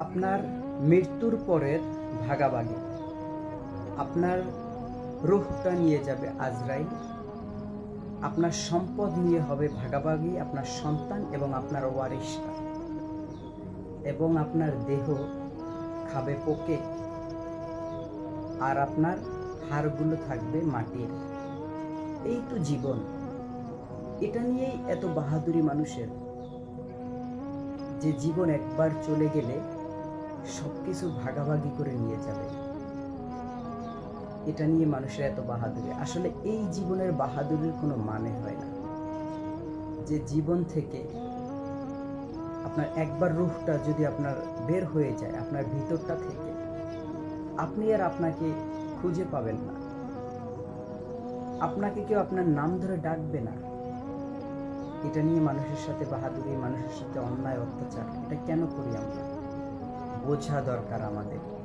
আপনার মৃত্যুর পরের ভাগাভাগি। আপনার রূহটা নিয়ে যাবে আজরাইল। আপনার সম্পদ নিয়ে হবে ভাগাভাগি, আপনার সন্তান এবং আপনার ওয়ারিশরা এবং আপনার দেহ খাবে পোকে। আর আপনার হাড়গুলো থাকবে মাটির। এই তো জীবন। এটা নিয়েই এত বাহাদুরি মানুষের। যে জীবন একবার চলে গেলে সবকিছু ভাগাভাগি করে নিয়ে যাবে। এটা নিয়ে মানুষের এত বাহাদুরি। আসলে এই জীবনের বাহাদুরির কোনো মানে হয় না। যে জীবন থেকে আপনার একবার রূহটা যদি আপনার বের হয়ে যায়, আপনার ভিতরটা থেকে, আপনি আর আপনাকে খুঁজে পাবেন না। আপনাকে কেউ আপনার নাম ধরে ডাকবে না। এটা নিয়ে মানুষের সাথে বাহাদুরি, মানুষের সাথে অন্যায়, অত্যাচার, এটা কেন করি আমরা? বোঝা দরকার আমাদের।